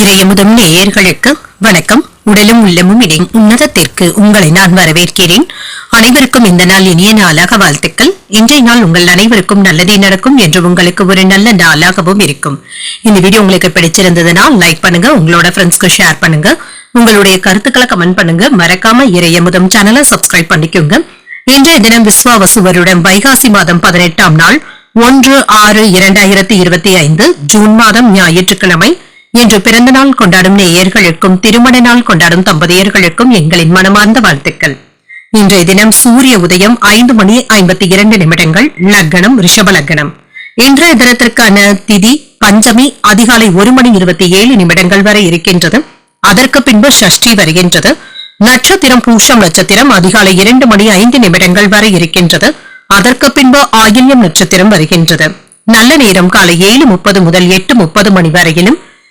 இறையமுதம் நேயர்களுக்கு வணக்கம். உடலும் உள்ளமும் இடையும் உன்னதத்திற்கு உங்களை நான் வரவேற்கிறேன். அனைவருக்கும் இந்த நாள் இனிய நாளாக வாழ்த்துக்கள். இன்றைய நாள் உங்கள் அனைவருக்கும் நல்லதே நடக்கும் என்று உங்களுக்கு ஒரு நல்ல நாளாகவும் இருக்கும். இந்த வீடியோ உங்களுக்கு பிடிச்சிருந்ததுன்னா லைக் பண்ணுங்க உங்களோட ஃப்ரெண்ட்ஸ்க்கு ஷேர் பண்ணுங்க. உங்களுடைய கருத்துக்களை கமெண்ட் பண்ணுங்க. மறக்காம இறையமுதம் சேனலை சப்ஸ்கிரைப் பண்ணிக்கோங்க. இன்றைய தினம் விஸ்வாவசு வருடம் வைகாசி மாதம் பதினெட்டாம் நாள் ஒன்று ஆறு இரண்டாயிரத்தி இருபத்தி ஐந்து ஜூன் மாதம் ஞாயிற்றுக்கிழமை. இன்று பிறந்த நாள் கொண்டாடும் நேயர்களுக்கும் திருமண நாள் கொண்டாடும் தம்பதியர்களுக்கும் எங்களின் மனமார்ந்த வாழ்த்துக்கள். இன்றைய தினம் சூரிய உதயம் ஐந்து மணி ஐம்பத்தி இரண்டு நிமிடங்கள் லக்னம் ரிஷப லக்னம். இன்றைய தினத்திற்கான திதி பஞ்சமி அதிகாலை ஒரு மணி இருபத்தி ஏழு நிமிடங்கள் வரை இருக்கின்றது. அதற்கு பின்பு ஷஷ்டி வருகின்றது. நட்சத்திரம் பூஷம் நட்சத்திரம் அதிகாலை இரண்டு மணி ஐந்து நிமிடங்கள் வரை இருக்கின்றது. அதற்கு பின்பு ஆயில்யம் நட்சத்திரம் வருகின்றது. நல்ல நேரம் காலை ஏழு முப்பது முதல் எட்டு முப்பது மணி வரையிலும்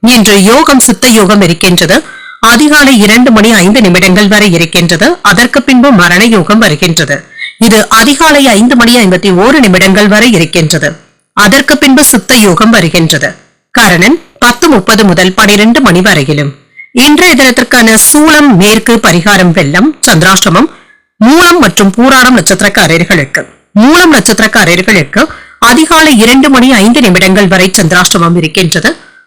இன்று யோகம் சித்த யோகம் இருக்கின்றது. அதிகாலை இரண்டு மணி ஐந்து நிமிடங்கள் வரை இருக்கின்றது. அதற்கு பின்பு மரண யோகம் வருகின்றது. இது அதிகாலை ஐந்து மணி ஐம்பத்தி ஓரு நிமிடங்கள் வரை இருக்கின்றது. அதற்கு பின்பு சித்த யோகம் வருகின்றது. கரணன் பத்து முப்பது முதல் பனிரெண்டு மணி வரையிலும். இன்றைய தினத்திற்கான சூளம் மேற்கு பரிகாரம் வெள்ளம் சந்திராஷ்டமம் மூலம் மற்றும் பூராடம் நட்சத்திரக்காரர்களுக்கு. மூலம் நட்சத்திரக்காரர்களுக்கு அதிகாலை இரண்டு மணி ஐந்து நிமிடங்கள் வரை சந்திராஷ்டமம் இருக்கின்றது.